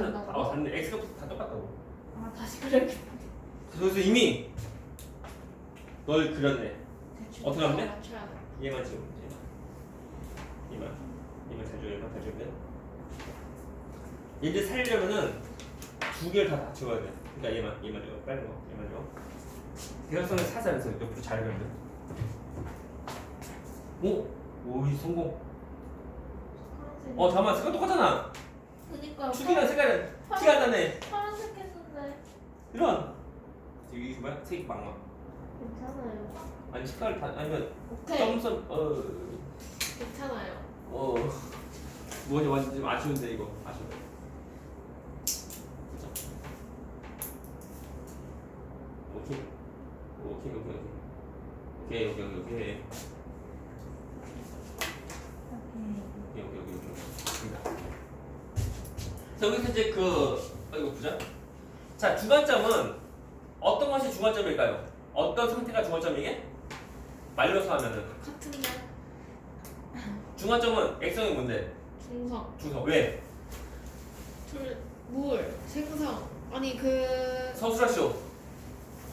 4는 된다고? 어 4는 x가 다 똑같다고. 아 다시 그려야겠다. 그래서 이미 널 그렸네. 대충 어떻게 하면 돼? 맞춰야 돼. 얘만 지금 얘만 얘만 잘 줘, 얘만 잘 돼. 얘들 살려면은 두 개를 다 맞춰야 돼. 그러니까 얘만 얘만 줘, 빨리 거, 얘만 줘. 대각선을 사자면서 옆으로 잘 그려. 오, 오이 성공. 파란색. 어 잠깐만 색깔 똑같잖아. 그니까 축이랑 색깔은 티가 안 나네. 파란색 했는데 이런. 이거 뭐야? 색 망마. 괜찮아요. 아니 색깔 다 아니면 오케이 점선 어. 괜찮아요. 어 뭐지 완전 좀 아쉬운데 이거 아쉬워 자 여기서 이제 그 아, 이거 보자 자 주관점은 어떤 것이 주관점일까요? 어떤 상태가 주관점이게? 말려서 하면은 같은데 중관점은 액성이 뭔데? 중성 중성 왜? 둘물 생성 아니 그 서술하시오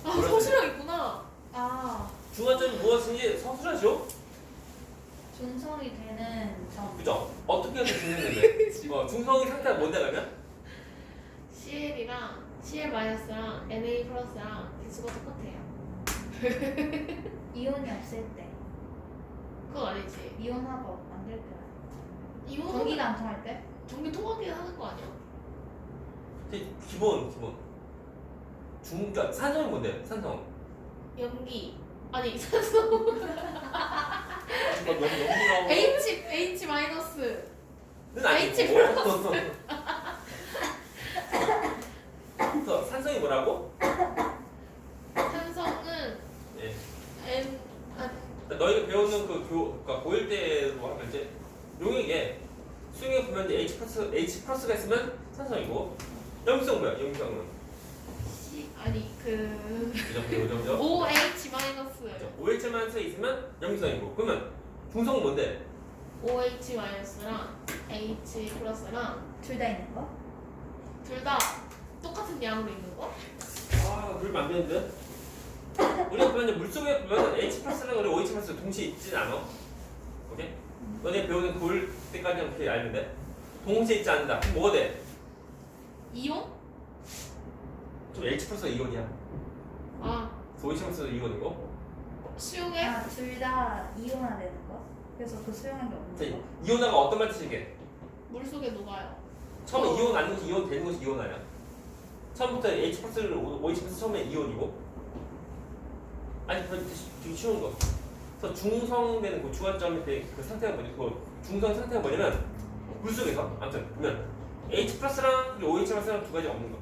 아, 서술형 있구나. 아, 중관점이 무엇인지 서술하시오 중성이 되는 점. 그죠? 어떻게 해서 중성인데 어, 중성의 상태가 뭔데 그러면? CL이랑 CL 마이너스랑 NA 플러스랑 개수가 똑같아요. 이온이 없을 때, 그건 아니지. 안될 때, 이거 전기가 안 통할 때, 전기 통하게 하는 거 아니야? 기- 기본 기본 중 그러니까 산성이 뭔데? 산성 연기 아니 산소 너 너무 H 마이너스 그래서 산성이 뭐라고? 산성은 예. N 아, 그러니까 너희가 배우는 그 교, 그러니까 고1 때로 하면 이제 용액에 수용액 보면 이제 H 플러스 H 플러스가 있으면 산성이고 염성 뭐야? 염성은 아니 그 그죠 그죠 그죠 OH 마이너스 OH 마이너스 있으면 염성이고 그러면 중성은 뭔데? OH 마이너스랑 H 플러스랑 둘 다 있는 거? 둘 다 똑같은 양으로 있는 거? 아, 물 만드는데? 우리가 보면 물속에 보면 H 플러스랑 그리고 OH 플러스 동시에 있진 않아. 오케이? 너네 배우는 골 때까지는 그렇게 알는데 동시에 있지 않는다. 그럼 뭐가 돼? 이온? 좀 H 플러스가 이온이야. 아 OH 플러스가 이온이고. 수용액? 아, 둘 다 이온화 되는 거? 그래서 그 수용한 게 자, 없는 거? 이온화가 어떤 말 뜻이게? 물 속에 녹아요. 처음에 어. 이온 아닌 것이 이온 되는 것이 이온화야. 처음부터 H 플러스를 OH 플러스 처음에 이온이고. 아니, 그건 되게 쉬운 거. 그래서 중성되는 그 주관점의 그- 그 상태가 뭐냐, 그 중성 상태가 뭐냐면 물 속에서 아무튼 보면 H 플러스랑 OH 플러스랑 두 가지 없는 거.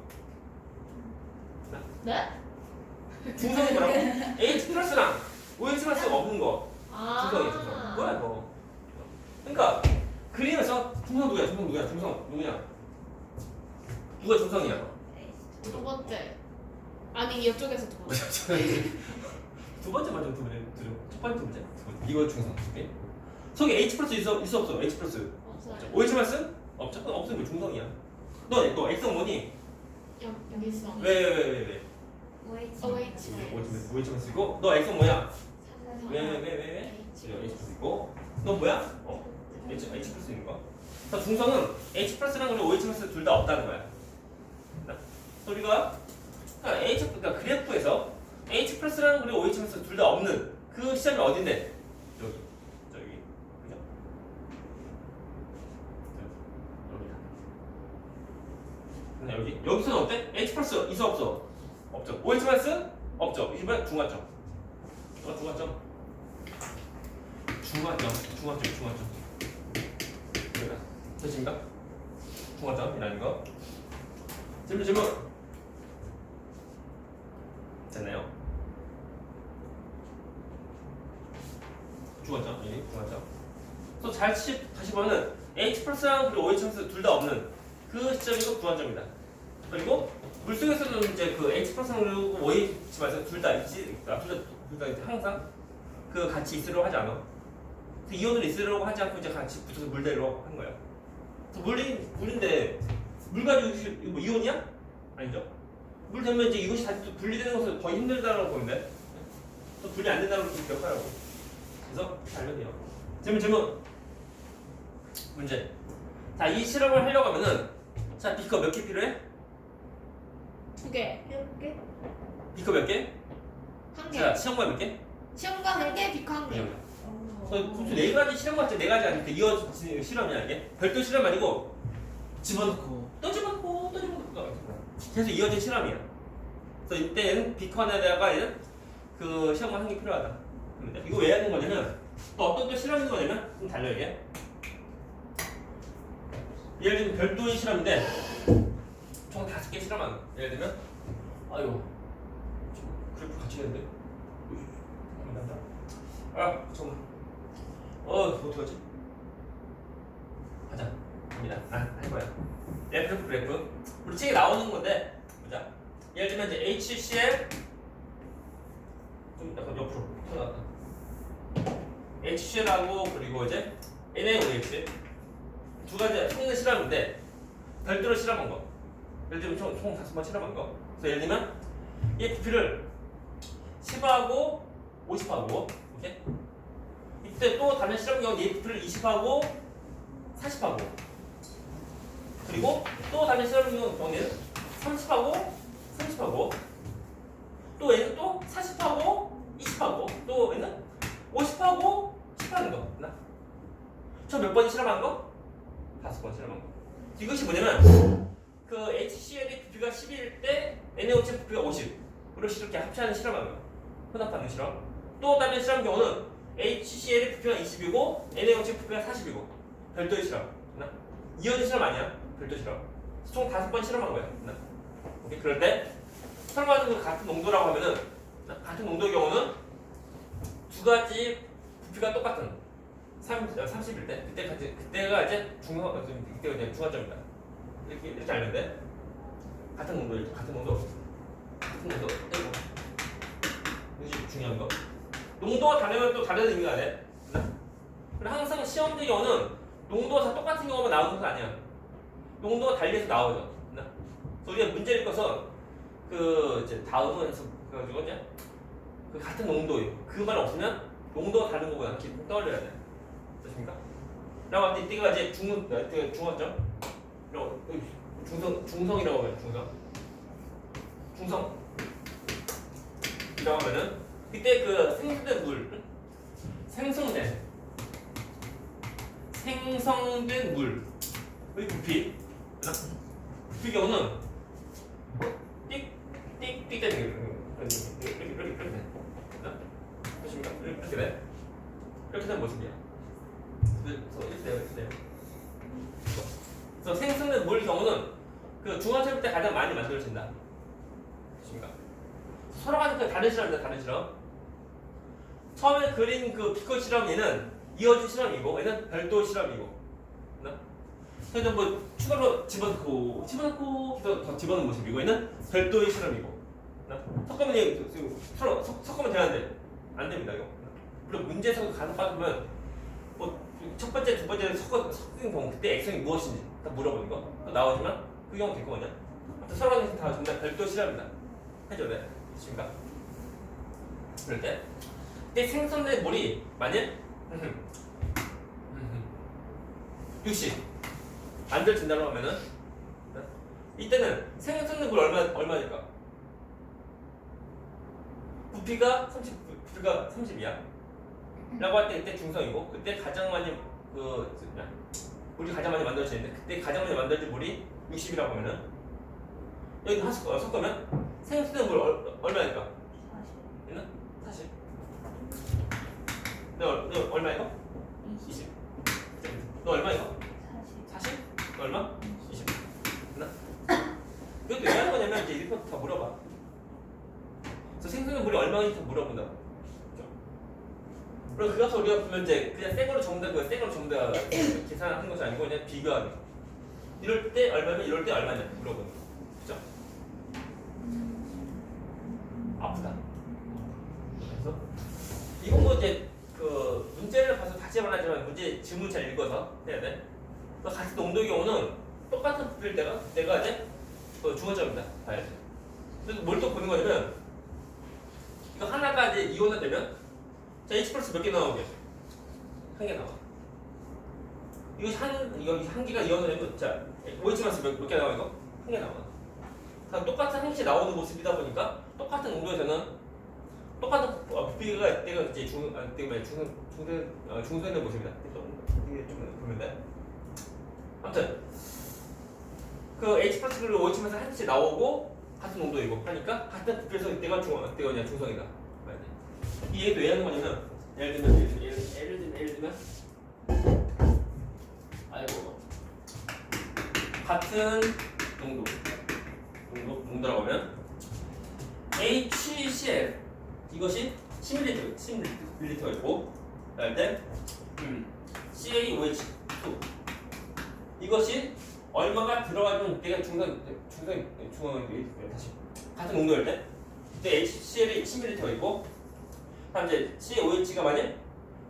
네? 중성이 뭐라고? H 플러스랑 OH 플러스가 없는 거. 아 중성이야, 중성. 뭐야 이거? 그러니까 그림에서 중성 누구야? 중성 누구야? 중성 누구냐? 누가 중성이야? 두 번째. 아니 이쪽에서 두 번째. 두 번째 맞죠? 두 번째, 두 번째. 첫 번째, 두 번째. 두 번째. 이거 중성. 오케이? 속에 H 플러스 있어 있어 없어? H 플러스. 없어요. OH 플러스? 없죠? 없으면 뭐 중성이야. 너, 너 X성 뭐니? 여, 여기 있어. 왜, 왜, 왜, 왜, 왜? OH. OH. OH OH 플러스고 너 X성 뭐야? 산성. 왜, 왜, 왜, 왜, 왜? H. H 플러스고 너 뭐야? 어? H, H 플러스 있는 거. 그래서 중성은 H 플러스랑 그리고 OH 플러스 둘 다 없다는 거야. 나? 우리가 그러니까 H 그러니까 그래프에서 H 플러스랑 그리고 OH 플러스 둘 다 없는 그 시점이 어딘데? 여기, 저기, 그죠? 여기. 근데 여기 여기서는 어때? H 플러스 있어 없어? 없죠. OH 플러스 없죠. 이번 중간점. 어. 중간점, 중간점, 중간점. 그래. 됐습니까? 중간점이라는 거. 질문, 질문. 됐나요? 중간점, 여기 중간점. 또잘 치, 다시 보면은 H 플러스랑 그리고 OH 플러스 둘 다 없는 그 시점이 중간점이다. 그리고 물속에서는 이제 그 H 플러스랑 둘다 있지, 아, 둘 다, 둘다 항상 그 같이 있으려고 하지 않아. 그 이온을 있으려고 하지 않고 이제 같이 붙어서 물대로 한 거야. 그래서 물이 물인데 물 가지고 뭐 이온이야? 아니죠. 물 되면 이제 이것이 다시 또 분리되는 것은 거의 힘들다라고 보는데 또 분리 안 된다고 좀 기억하라고. 그래서 알면 돼요. 질문 질문. 문제. 자, 이 실험을 하려고 하면은 자, 비커 몇 개 필요해? 두 개, 이렇게 비커 몇 개? 한 개. 자, 시험관 몇 개? 시험관 한 개, 비커 한 개. 어. 그래서 무슨 네 가지 실험 같지 네 가지 아니고 이어지는 실험이야 이게 별도 실험 아니고 집어넣고 또 집어넣고 또 집어넣고 계속 이어진 실험이야. 그래서 이때는 비컨에다가 이제 그 시험을 한게 필요하다. 그럽니다. 이거 왜 하는 거냐면 또 어떤 또 실험인 거냐면 좀 달려 이게. 예를 들면 별도의 실험인데 총 다섯 개 실험하는 거. 예를 들면? 아유 좀 그래프 같이 했는데 아 잠깐만. 어 어떡하지? 하자. 갑니다. 아할 거야. F 그래프 우리 책에 나오는 건데 보자. 예를 들면 이제 HCl 좀 약간 옆으로 튀어나왔다. HCl하고 그리고 이제 NaOH 두 가지 성능 실험인데 별도로 실험한 거 예를 들면 총, 총 다섯 번 실험한 거. 그래서 예를 들면 이 부피를 10하고 50하고 이렇게 이때 또 다른 실험 경우 이 부피를 20하고 40하고. 그리고 또 다른 실험 경우는 30하고 30하고. 또 얘는 또 40하고 20하고. 또 얘는 50하고 10하는 거. 있나? 저 몇 번 실험한 거? 다섯 번 실험한 거. 이것이 뭐냐면 그 HCl의 부피가 10일 때 NaOH 부피가 50으로 이렇게 합치하는 실험하는 거야 혼합하는 실험. 또 다른 실험 경우는 HCl의 부피가 20이고 NaOH 부피가 40이고. 별도의 실험. 나? 이어진 실험 아니야. 별도 실험. 총 다섯 번 실험한 거야. 나? 오케이. 그럴 때 설마는 그 같은 농도라고 하면은 나? 같은 농도의 경우는 두 가지 부피가 똑같은 3, 30일 때? 그때 그때가 이제 중간 그때가 이제 중간점이다 이렇게 이렇게 알면 돼 같은 농도 같은 농도 같은 농도 이거 이것이 중요한 거 농도가 다르면 또 다른 의미가 돼. 그래 항상 시험지 경우는 농도가 다 똑같은 경우만 나오는 건 아니야. 농도가 달리해서 나오죠. 그래서 우리가 문제를 읽어서 그 이제 다음은 그가지고 이제 그 같은 농도예요. 그 말 없으면 농도가 다른 거보다 기분 떠올려야 돼. 됐습니까? 라고 하는데 이때가 이제 중그 중원점. 이라고 중성 중성이라고 해요. 중성. 중성. 이라고 하면은 그때 그 생성된 물 생성된 생성된 물의 부피? 부피 경우는 띡띡띡 되는 게 이렇게 이렇게 이렇게 이렇게 돼. 맞나? 그렇습니까? 이렇게 돼. 이렇게 된 모습이야. 그래서 이렇게 돼요, 이렇게 돼요. 그래서 생성된 물 경우는 그 중화체일 때 가장 많이 만들어진다. 그렇습니까? 서로 간에 그 다른 실험이다 다른 실험 처음에 그린 그 피커 실험 얘는 이어진 실험이고 얘는 별도 실험이고. 나? 그래서 뭐 추가로 집어넣고 집어넣고 더, 더 집어넣는 모습이고 얘는 별도의 실험이고. 나? 섞으면 얘 서로 섞- 섞으면 되는데 안 됩니다 이거. 물론 문제에서 가서 빠지면 뭐첫 번째 두 번째 섞어 섞은 경우 그때 액션이 무엇인지 다 물어보는 거. 나오지만 그 경우 됐거든요 아무튼 서로 다 다. 별도 실험이다. 해줘야 돼 있습니까? 그럴 때, 때 생성된 물이 만약 60 만들어진다고 하면은 네? 이때는 생성된 물 얼마 얼마일까? 부피가 30 부피가 30이야. 라고 할 때 그때 중성이고 그때 가장 많이 그 뭐냐 물이 가장 많이 만들어지는데 그때 가장 많이 만들어진 물이 60이라고 하면은 여기 한 섞어 섞으면 생수된 물 얼, 얼마일까? 40 있나? 40. 너, 얼- 너 얼마 이거? 20 20. 너 얼마 이거? 40 40? 너 얼마? 20. 있나? 이것도 왜 하는 거냐면 이제 이렇게 다 물어봐. 그래서 생수된 물이 얼마인지 물어본다. 그죠? 그리고 그 값을 우리가 보면 이제 그냥 새 거로 전부 다 그냥 새 거로 전부 다 계산하는 것이 아니고 그냥 비교하는 거. 이럴 때 얼마면 이럴 때 얼마냐 물어보는 거. 그죠? 아프다. 그래서 이건 뭐 이제 다시 말하지만 문제 질문 잘 읽어서 해야 돼. 그 같은 농도의 경우는 똑같은 부피일 때가 내가 이제 그 주어점이다 봐야 돼. 그래서 뭘 또 보는 거냐면 이거 하나가 이제 이온화 되면 자 H 플러스 몇 개 나오게? 한 개 나와. 이거 한 이거 한 개가 이온화 되면 자 OH 마스 몇개 나와 이거? 한 개 나와. 다 똑같은 항체 나오는 모습이다 보니까 똑같은 온도에서는 똑같은 어, 부피가 때가 이제 중 아, 때가 뭐야 중 중선 어, 중선의 모습이다. 이게 좀 보면 돼. 아무튼 그 H OH 마스 한채 나오고 같은 온도이고 하니까 같은 부피에서 이때가 중 때가 그냥 중성이다. 이 얘도 왜 하는 거냐면 예를 들면 예를 예를, 예를 들면 예를 들면? 아이고. 같은 농도. 농도? 농도라고 하면 HCl 이것이 10ml 10ml가 있고 그다음에 때 음, CaOH2 이것이 얼마가 들어가면 내가 중간 중간 중간 다시 같은 농도일 때 그때 HCl이 10ml가 있고 다음 이제 CaOH가 만약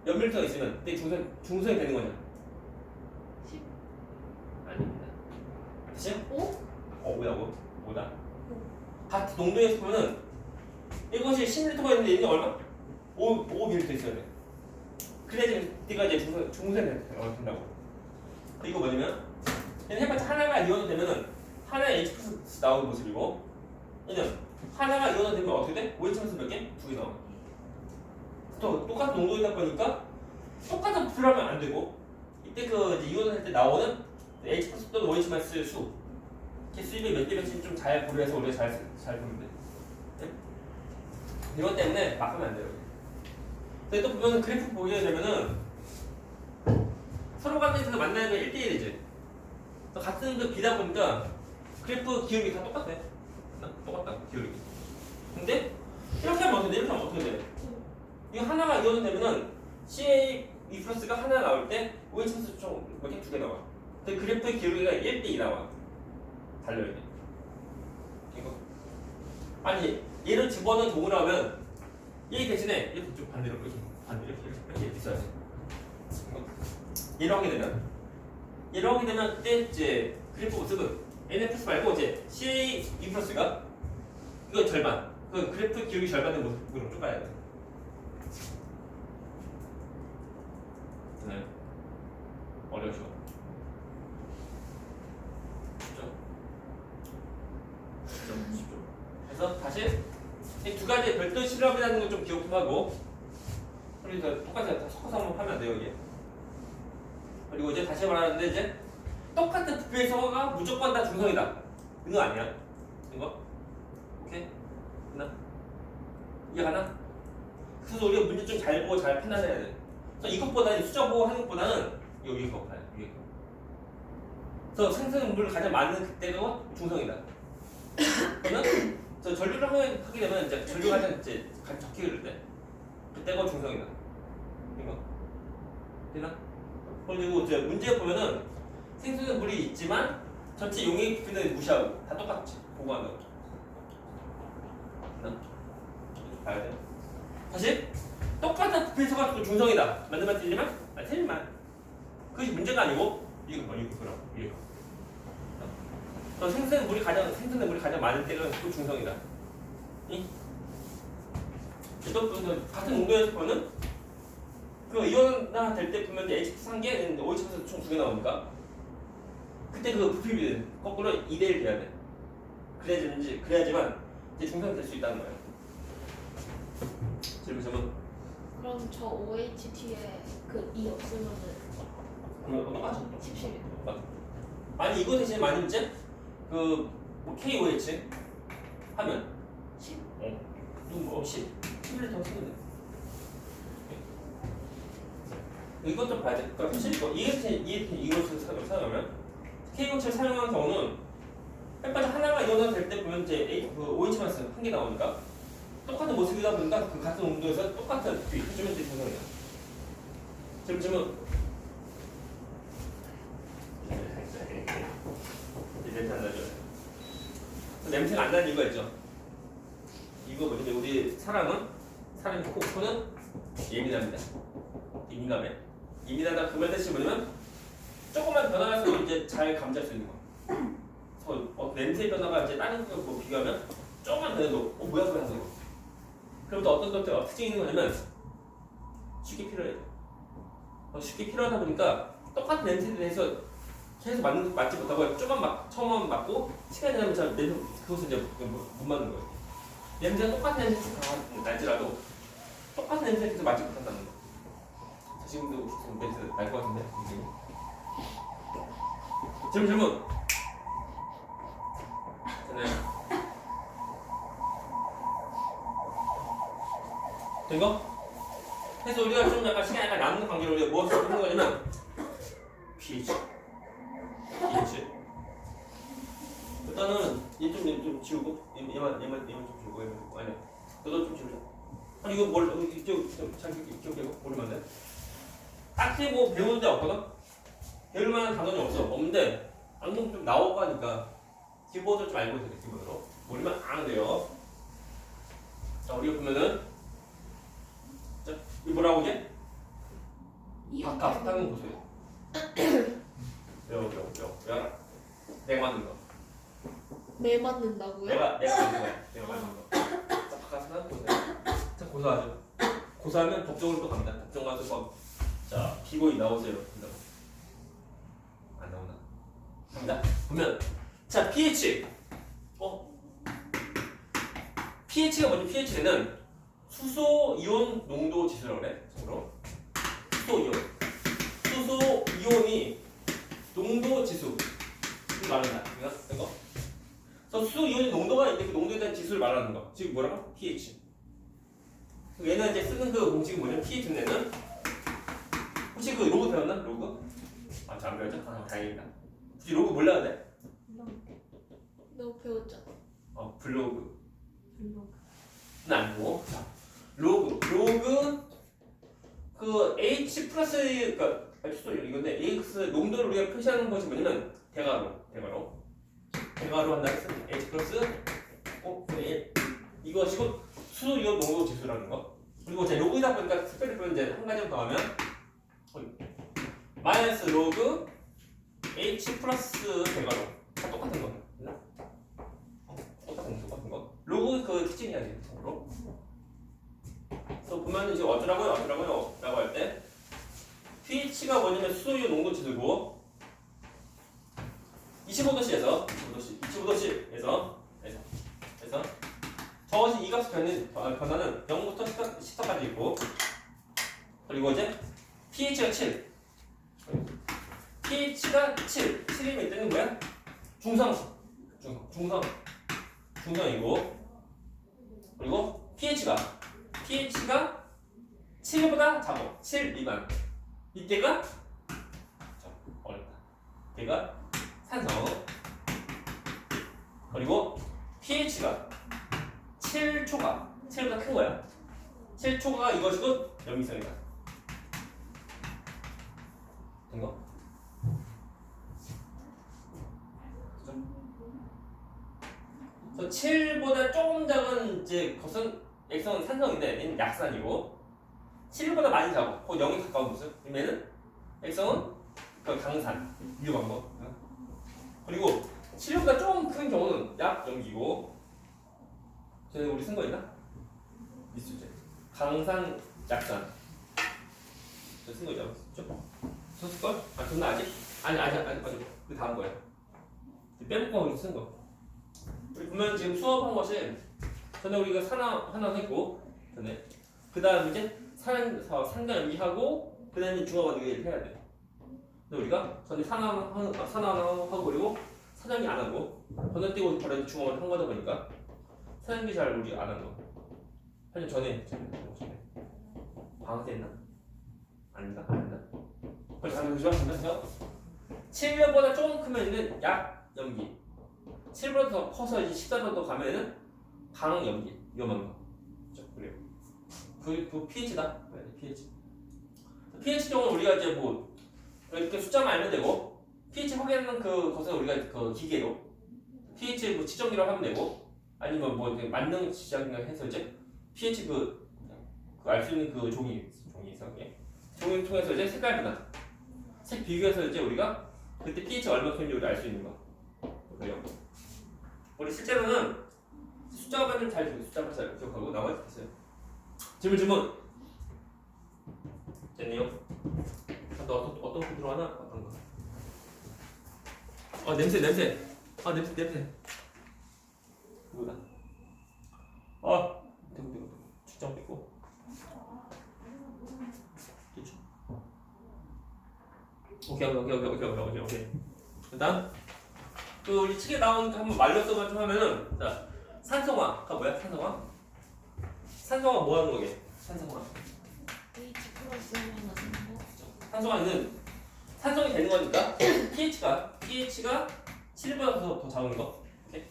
몇 밀리터가 있으면 그때 중성 중성이 되는 거냐? 10? 아닙니다. 다시? 오? 어 뭐라고? 뭐다? 같은 농도에서 보면은 이것이 10m가 있는데 얘는 얼마? 5 5ml 있어야 돼. 그래야지 네가 이제 중성 중성이 된다고. 이거 뭐냐면 얘는 해봤자 하나가 이온화 되면은 하나의 H 플러스 나오는 모습이고 얘는 하나가 이온화 되면 어떻게 돼? OH 플러스 몇 개? 두 개 나와. 또 똑같은 농도이다 보니까 똑같은 부피라면 안 되고 이때 그 이제 이온할 때 나오는 H 플러스 또는 OH 마스 수 개수입이 몇 대 몇인지 좀 잘 고려해서 우리가 잘, 잘 돼. 네? 이것 때문에 막 하면 안 돼요. 근데 또 보면 그래프 보게 되면은 서로 간에서 만나는 게 1대1이지. 같은 그 비다 보니까 그래프 기울기 다 똑같아. 어? 똑같다, 기울기. 근데 이렇게 하면 어떻게 돼? 이렇게 하면 어떻게 돼? 이거 하나가 이온이 되면은 CA E 플러스가 하나 나올 때 OH 플러스 총몇개 두 개 나와. 근데 그래프의 기울기가 1대2 나와. 달려야 돼. 이거. 아니 얘를 집어넣은 하면 얘 대신에 이렇게 좀 반대로 이렇게 반대로 이렇게 이렇게, 이렇게. 얘를 하게 되면 하게 되면 그때 이제 그래프 모습은 N 플러스 말고 이제 CA E 플러스가 이거 절반. 그 그래프 기울기 절반의 모습으로 쭉 가야 돼. 되나요? 어려우셔. 쉽죠? 쉽죠? 쉽죠? 그래서 다시 이 두 가지 별도 하고 그리고 다 똑같이 다 섞어서 한번 하면 안 돼요 이게 그리고 이제 다시 말하는데 이제 똑같은 부피에서가 무조건 다 중성이다. 이거 아니야? 이거? 오케이? 됐나? 이해가나? 그래서 우리가 문제 좀 잘 보고 잘 판단해야 돼. 그래서 이것보다는 숫자 보고 하는 것보다는 요 위에 거 봐요 위에 거. 그래서 생성물 가장 많은 그때가 중성이다. 그러면 저 전류를 하게, 하게 되면 이제 전류 가장 이제 같이 적게 흐를 때 그때가 중성이다. 이거. 되나? 그리고 이제 문제 보면은 생성된 물이 있지만 전체 용액 부피는 무시하고 다 똑같이 보고하는 거 되나? 봐야 돼. 다시 똑같은 부피에서가 또 중성이다. 맞는 말 틀리지만 아 틀린 말. 그것이 문제가 아니고 이거 뭐 이거 그럼 이거 또 생성된 물이 가장 생성된 물이 가장 많은 때가 또 중성이다. 이? 또 그, 같은 온도에서 보면 그 이온화 될 때 보면 H 한 개는 OH 플러스 총두 개 나오니까 그때 그 부피비 거꾸로 2대 1 돼야 돼. 그래야지 그래야지만 이제 중성이 될 수 있다는 거예요. 질문 질문. 그럼 저 OHT에 그 E 없으면은 그러면 똑같죠. 17. 아니 이거 대신 많이 이제 그뭐 KOH 하면 10? 어, 누구 10, 10을 더 쓰면 돼. 이것 좀 봐야 돼. 그러니까 사실 이거 EFT, EFT 이것을 사- 사용하면 K고체를 사용하는 경우는 햇바지 하나가 이온화 될때 보면 이제 A, 그 OH 마스 한개 나오니까 똑같은 모습이다 보니까 그 같은 온도에서 똑같은 비 해주면 이제 정상이야. 지금 지금 냄새 안 나죠? 냄새가 안 나는 이유가 있죠. 이거 뭐지? 우리 사람은 사람의 코, 코는 예민합니다. 예민감에 예민하다 그말 뜻이 뭐냐면 조금만 변화해서 이제 잘 감지할 수 있는 거. 그래서 어, 냄새 변화가 이제 다른 거뭐 비교하면 조금만 변해도 어 뭐야 그거 하는 거. 그럼 또 어떤 것들 특징이 있는 거냐면 쉽게 필요해. 어, 쉽게 필요하다 보니까 똑같은 냄새에 대해서 계속 맞는 맞지 못하고 조금 막 처음 맞고 시간이 지나면 잘 냄새 그것은 이제 못, 못 맞는 거예요. 냄새가 똑같은 냄새가 날지라도 똑같은 냄새 계속 맞지 못한다는 거. 자, 지금도 지금 냄새 날 것 같은데 굉장히. 질문 질문. 됐나요? 된 거? 그래서 우리가 좀 약간 시간 약간 남는 관계로 우리가 무엇을 하는 거냐면 pH 일단은 얘좀좀 지우고? 얘- 얘만 얘만 얘만 좀 지우고 얘만 지우고. 아니야. 너도 좀 지우자. 아니 이거 뭘 어, 이쪽 잘 기억해고 모르면 안 돼? 딱히 뭐 배우는 데 없거든? 배울 만한 단원이 없어. 없는데 방금 좀 나오가니까 기본을 좀 알고 있어야 돼 기본으로. 모르면 안 돼요. 자 우리가 보면은 자 이거 뭐라고 이게? 바깥 바깥은 보세요. 외워 외워 외워. 외워라 내가 만든 거 매 맞는다고요? 내가 내가 만든 거야. 내가 만든 거. 자, 바깥은 보세요 자 고소하죠 고소하면 법정으로 또 갑니다. 법정 가서 막자 피고인 나오세요. 한다고. 안 나오나? 갑니다. 보면 자 pH. 어? pH가 뭐지? pH는 수소 이온 농도 지수라고 그래? 수소 이온. 수소 이온이 농도 지수. 를 말한다 이거 이거 그래서 수소 이온의 농도가 있는데 그 농도에 대한 지수를 말하는 거. 지금 뭐라고? pH 얘는 이제 쓰는 그 공식이 뭐냐면 pH 내는? 혹시 그 로그 배웠나? 로그? 아잘안 배웠죠? 아 다행이다. 혹시 로그 몰라야 돼? 너 배웠잖아. 어 블로그. 는 아니고? 자 로그. 로그 그 H 플러스 그러니까 H 이건데 AX 농도를 우리가 표시하는 것이 뭐냐면 대괄호 대괄호 대괄호 한다 했어 H 플러스 어? 1 이것이고 수소 이온 농도 지수라는 거? 그리고 제 로그이다 보니까 특별히 또 이제 한 가지 더 하면 어, 마이너스 로그 H 플러스 대괄호. 다 똑같은 거. 어, 똑같은 거 똑같은 거. 로그 그 특징이야 지금 참고로 그래서 보면 이제 어쩌라고요 어쩌라고요? 라고 할 때 pH가 뭐냐면 수소이온 농도 지수고 25도씨에서 25도씨 25도씨에서 에서 에서 저것이 이 값이 변는 변화는 0부터 10도, 10도까지 있고 그리고 이제 pH가 7 pH가 7 7이면 이때는 뭐야? 중성 중성 중성 중성이고. 그리고 pH가 pH가 7보다 작고 7 미만. 이때가 자, 어렵다. 이때가 산성. 그리고 pH가 7초가 7보다 큰 거야. 7초가 이것이고 염이성이다 된 거? 그래서 7보다 조금 작은 이제 것은 액성은 산성인데 얘는 약산이고. 7보다 많이 작고 그 0이 가까운 모습. 얘는 액성은 그 강산. 위험한 거 그리고 7보다 조금 큰 경우는 약염기고. 쟤네 우리 쓴 거 있나? 있을 때 강산 약산. 저쓴거 있잖아? 죠 썼을 걸? 아 그건 아직? 아니 아직 아직 아직 그 다음 거야 빼먹고 우리 쓴거 우리 보면 지금 수업한 것이 전에 우리가 산화 하나 했고 전에 그 다음 이제 산 사- 산과 연기하고 그 다음에 중화가 되게 해야 돼. 근데 우리가 전에 산화 하- 산화 하고 그리고 사장이 안 하고 건너 뛰고 바로 이제 중화만 한 거다 보니까 사장이 잘 우리 안 한 거. 한년 전에 방학 때 했나? 아닌가? 안 했나? 잘 보시면 7년보다 조금 크면은 약 연기 7보다 더 커서 이제 14도 더 가면은 강 연기 위험한 거. 그죠? 그래요. 그, 그 pH다. pH. pH 종은 우리가 이제 뭐 이렇게 숫자만 알면 되고 pH 확인하는 그 것은 우리가 그 기계로 pH 뭐 지정기로 하면 되고 아니면 뭐 만능 지정기를 해서 이제 pH 그그알 수 있는 그 종이 종이 있어. 예. 종이 통해서 이제 색깔 변화, 색 비교해서 이제 우리가 그때 pH 가 얼마큼인지 우리 알 수 있는 거. 우리 실제로는 숫자만 좀잘 숫자만 잘 기억하고 나머지 됐어요. 질문 질문. 됐네요. 아, 너 어떤 어떤 거 들어가나? 어떤 거? 아 냄새 냄새. 아 냄새 냄새. 누구다? 아 되고 되고 출장 뺐고. 그렇죠. 오케이 오케이 오케이 오케이 오케이 오케이 오케이. 일단 그 우리 책에 나오니까 한번 말렸어만 좀 하면은 자 산성화가 뭐야 산성화? 산성화 뭐 하는 거게? 산성화. H 플러스는 거. 산성화는 산성이 되는 거니까 pH가 pH가 7보다 더 작은 거. 오케이.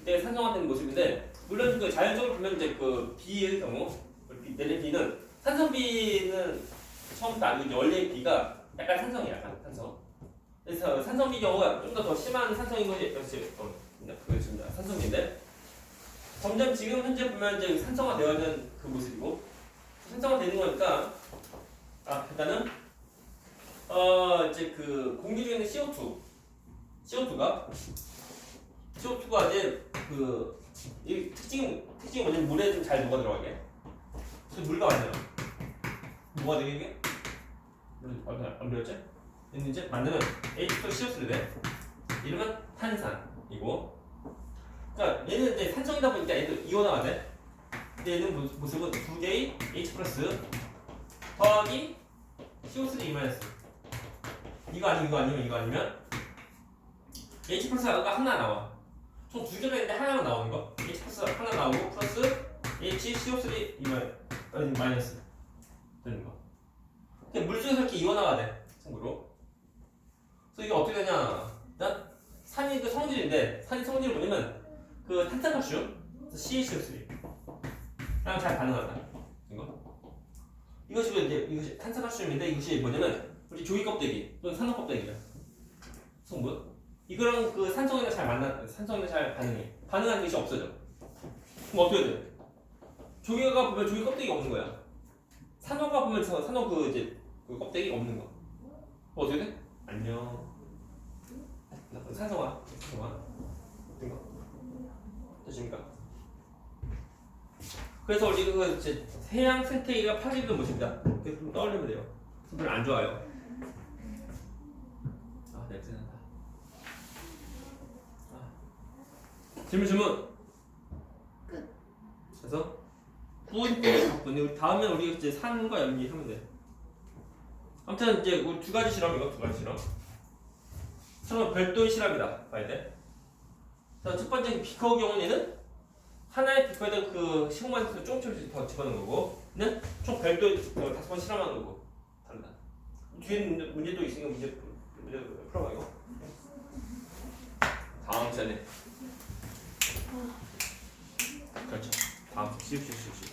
이때 산성화 되는 모습인데 물론 그 자연적으로 보면 이제 그 B의 경우 내린 B는 산성 B는 처음부터 이제 원래 B가 약간 산성이야 약간 산성. 그래서 산성 B 경우가 좀 더 더 심한 산성인 거지. 역시 어, 그게 지금 산성인데 점점 지금 현재 보면 이제 산성화 되어있는 그 모습이고 산성화 되는 거니까 아 일단은 어 이제 그 공기 중에 있는 CO2 CO2가 CO2가 이제 그 이 특징 특징이 뭐냐면 물에 좀 잘 녹아 들어가게 그래서 물과 완전 이게 물 안, 안 배웠지? 얘는 이제 만드는 H2 CO2를 돼 이러면 탄산이고. 그러니까 얘는 이제 산성이다 보니까 얘도 이온화가 돼 근데 얘는 모- 모습은 두 개의 H 플러스 더하기 CO3 E 마이너스. 이거 아니면 이거 아니면 이거 아니면 H 플러스가 하나 나와. 총 두 개가 있는데 하나만 나오는 거. H 플러스 하나 나오고 플러스 H CO3 E 마이- 아니, 마이너스 되는 거 그냥 물속에서 이렇게 이온화가 돼 참고로. 그래서 이게 어떻게 되냐? 일단 산이 그 성질인데 산이 성질이 뭐냐면 그 탄산칼슘 CaCO3 랑 잘 반응한다. 이거? 이것이 뭐 이제 이것이 탄산칼슘인데 이것이 뭐냐면 우리 조기 껍데기 또는 산호 껍데기야 성분. 이거랑 그 산성이랑 잘 만나 산성이랑 잘 반응해. 반응하는 것이 없어져. 그럼 어떻게 돼? 조기가 보면 조기 껍데기가 없는 거야 산호가 보면 저 산호 그 이제 그 껍데기 없는 거 그럼 어떻게 돼? 안녕 산성화 산성화 된 거. 되십니까? 그래서 우리 그 이제 해양 생태계가 파괴되는 모습이다. 그래서 좀 떠올리면 돼요. 별로 안 좋아요. 아 냄새 난다. 아. 질문 질문. 끝. 그래서 뿌리뿌리 바꾸는데 우리 다음에 우리 이제 산과 연기하면 돼. 아무튼 이제 우리 두 가지 실험 이거 두 가지 실험. 처음에 별도의 실험이다. 봐야 돼. 자, 첫 번째 비커 경우에는 하나의 비커에다 그 시공만에서 조금씩 더 집어넣은 거고, 는총 별도 어, 다섯 번 실험하는 거고 다르다. 뒤에 문제- 문제도 있으니까 문제 풀- 문제 풀어봐 이거. 다음 시간에. 그렇죠. 다음 시간 쉬우 쉬우 쉬우.